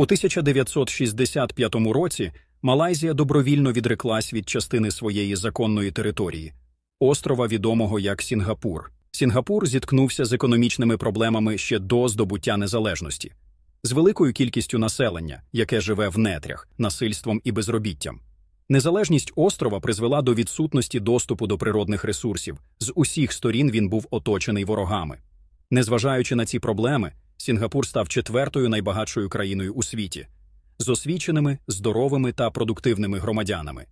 У 1965 році Малайзія добровільно відреклась від частини своєї законної території острова, відомого як Сінгапур. Сінгапур зіткнувся з економічними проблемами ще до здобуття незалежності, з великою кількістю населення, яке живе в нетрях, насильством і безробіттям. Незалежність острова призвела до відсутності доступу до природних ресурсів. З усіх сторін він був оточений ворогами. Незважаючи на ці проблеми, Сінгапур став четвертою найбагатшою країною у світі з освіченими, здоровими та продуктивними громадянами.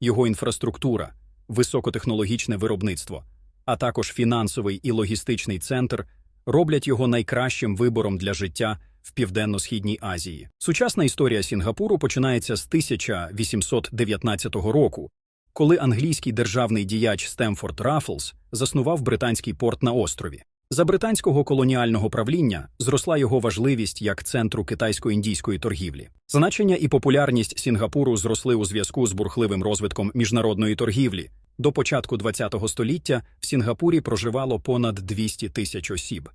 Його інфраструктура, високотехнологічне виробництво, а також фінансовий і логістичний центр роблять його найкращим вибором для життя в Південно-Східній Азії. Сучасна історія Сінгапуру починається з 1819 року, коли англійський державний діяч Стемфорд Раффлс заснував британський порт на острові. За британського колоніального правління зросла його важливість як центру китайсько-індійської торгівлі. Значення і популярність Сінгапуру зросли у зв'язку з бурхливим розвитком міжнародної торгівлі. До початку ХХ століття в Сінгапурі проживало понад 200 тисяч осіб.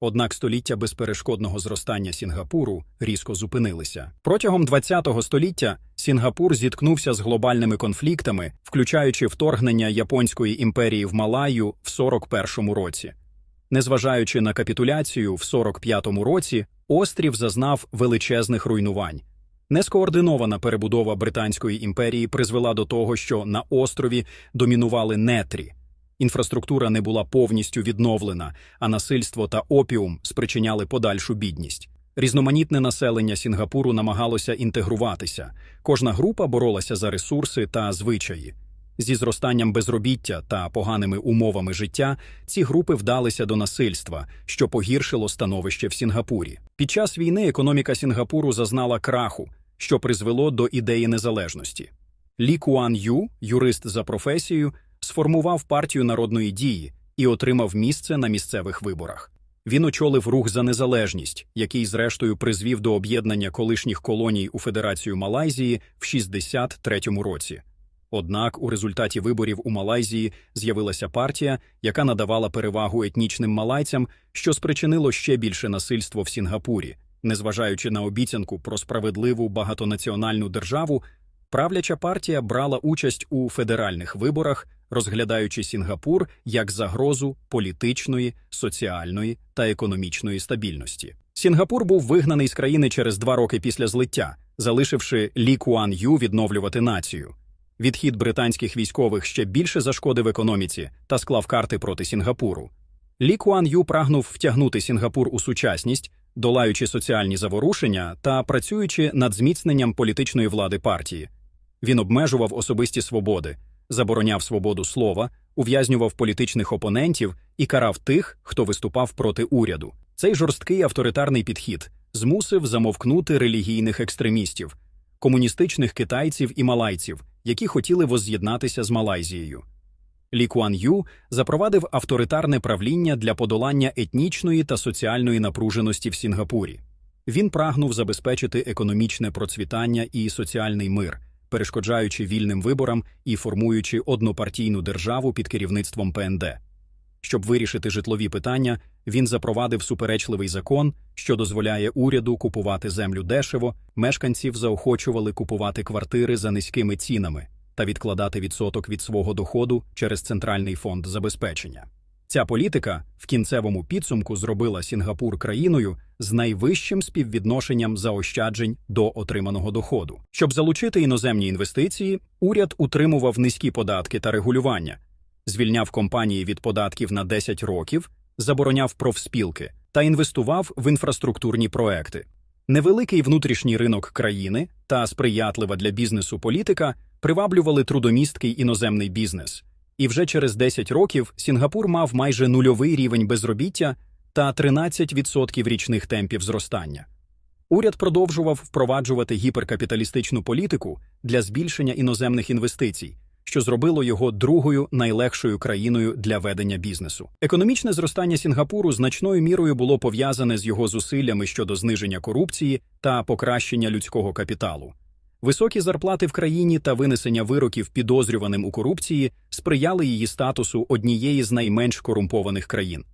Однак століття безперешкодного зростання Сінгапуру різко зупинилися. Протягом ХХ століття Сінгапур зіткнувся з глобальними конфліктами, включаючи вторгнення Японської імперії в Малаю в 41-му році. Незважаючи на капітуляцію в 45-му році, острів зазнав величезних руйнувань. Нескоординована перебудова Британської імперії призвела до того, що на острові домінували нетрі. Інфраструктура не була повністю відновлена, а насильство та опіум спричиняли подальшу бідність. Різноманітне населення Сінгапуру намагалося інтегруватися. Кожна група боролася за ресурси та звичаї. Зі зростанням безробіття та поганими умовами життя ці групи вдалися до насильства, що погіршило становище в Сінгапурі. Під час війни економіка Сінгапуру зазнала краху, що призвело до ідеї незалежності. Лі Куан Ю, юрист за професією, сформував партію народної дії і отримав місце на місцевих виборах. Він очолив рух за незалежність, який, зрештою, призвів до об'єднання колишніх колоній у Федерацію Малайзії в 63-му році. Однак у результаті виборів у Малайзії з'явилася партія, яка надавала перевагу етнічним малайцям, що спричинило ще більше насильство в Сінгапурі. Незважаючи на обіцянку про справедливу багатонаціональну державу, правляча партія брала участь у федеральних виборах, розглядаючи Сінгапур як загрозу політичної, соціальної та економічної стабільності. Сінгапур був вигнаний з країни через два роки після злиття, залишивши Лі Куан Ю відновлювати націю. Відхід британських військових ще більше зашкодив економіці та склав карти проти Сінгапуру. Лі Куан Ю прагнув втягнути Сінгапур у сучасність, долаючи соціальні заворушення та працюючи над зміцненням політичної влади партії. Він обмежував особисті свободи, забороняв свободу слова, ув'язнював політичних опонентів і карав тих, хто виступав проти уряду. Цей жорсткий авторитарний підхід змусив замовкнути релігійних екстремістів, комуністичних китайців і малайців які хотіли возз'єднатися з Малайзією. Лі Куан Ю запровадив авторитарне правління для подолання етнічної та соціальної напруженості в Сінгапурі. Він прагнув забезпечити економічне процвітання і соціальний мир, перешкоджаючи вільним виборам і формуючи однопартійну державу під керівництвом ПНД. Щоб вирішити житлові питання, він запровадив суперечливий закон, що дозволяє уряду купувати землю дешево, мешканців заохочували купувати квартири за низькими цінами та відкладати відсоток від свого доходу через центральний фонд забезпечення. Ця політика в кінцевому підсумку зробила Сінгапур країною з найвищим співвідношенням заощаджень до отриманого доходу. Щоб залучити іноземні інвестиції, уряд утримував низькі податки та регулювання звільняв компанії від податків на 10 років, забороняв профспілки та інвестував в інфраструктурні проекти. Невеликий внутрішній ринок країни та сприятлива для бізнесу політика приваблювали трудомісткий іноземний бізнес. І вже через 10 років Сінгапур мав майже нульовий рівень безробіття та 13% річних темпів зростання. Уряд продовжував впроваджувати гіперкапіталістичну політику для збільшення іноземних інвестицій, що зробило його другою найлегшою країною для ведення бізнесу. Економічне зростання Сінгапуру значною мірою було пов'язане з його зусиллями щодо зниження корупції та покращення людського капіталу. Високі зарплати в країні та винесення вироків підозрюваним у корупції сприяли її статусу однієї з найменш корумпованих країн.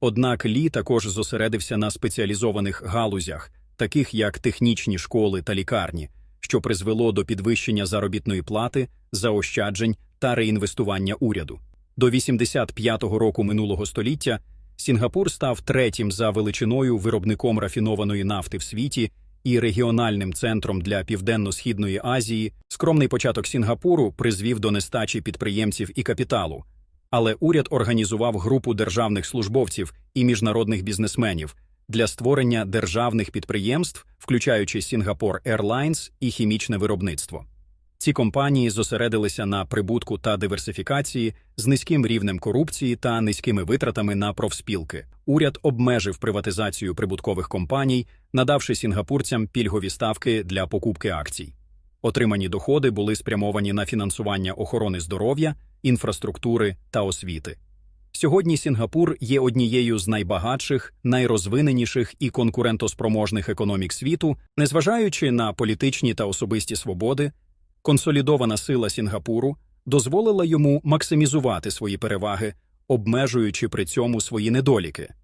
Однак Лі також зосередився на спеціалізованих галузях, таких як технічні школи та лікарні, що призвело до підвищення заробітної плати, заощаджень та реінвестування уряду. До 85-го року минулого століття Сінгапур став третім за величиною виробником рафінованої нафти в світі і регіональним центром для Південно-Східної Азії. Скромний початок Сінгапуру призвів до нестачі підприємців і капіталу. Але уряд організував групу державних службовців і міжнародних бізнесменів для створення державних підприємств, включаючи Сінгапор Airlines і хімічне виробництво. Ці компанії зосередилися на прибутку та диверсифікації з низьким рівнем корупції та низькими витратами на профспілки. Уряд обмежив приватизацію прибуткових компаній, надавши сінгапурцям пільгові ставки для покупки акцій. Отримані доходи були спрямовані на фінансування охорони здоров'я, інфраструктури та освіти. Сьогодні Сінгапур є однією з найбагатших, найрозвиненіших і конкурентоспроможних економік світу, незважаючи на політичні та особисті свободи, консолідована сила Сінгапуру дозволила йому максимізувати свої переваги, обмежуючи при цьому свої недоліки.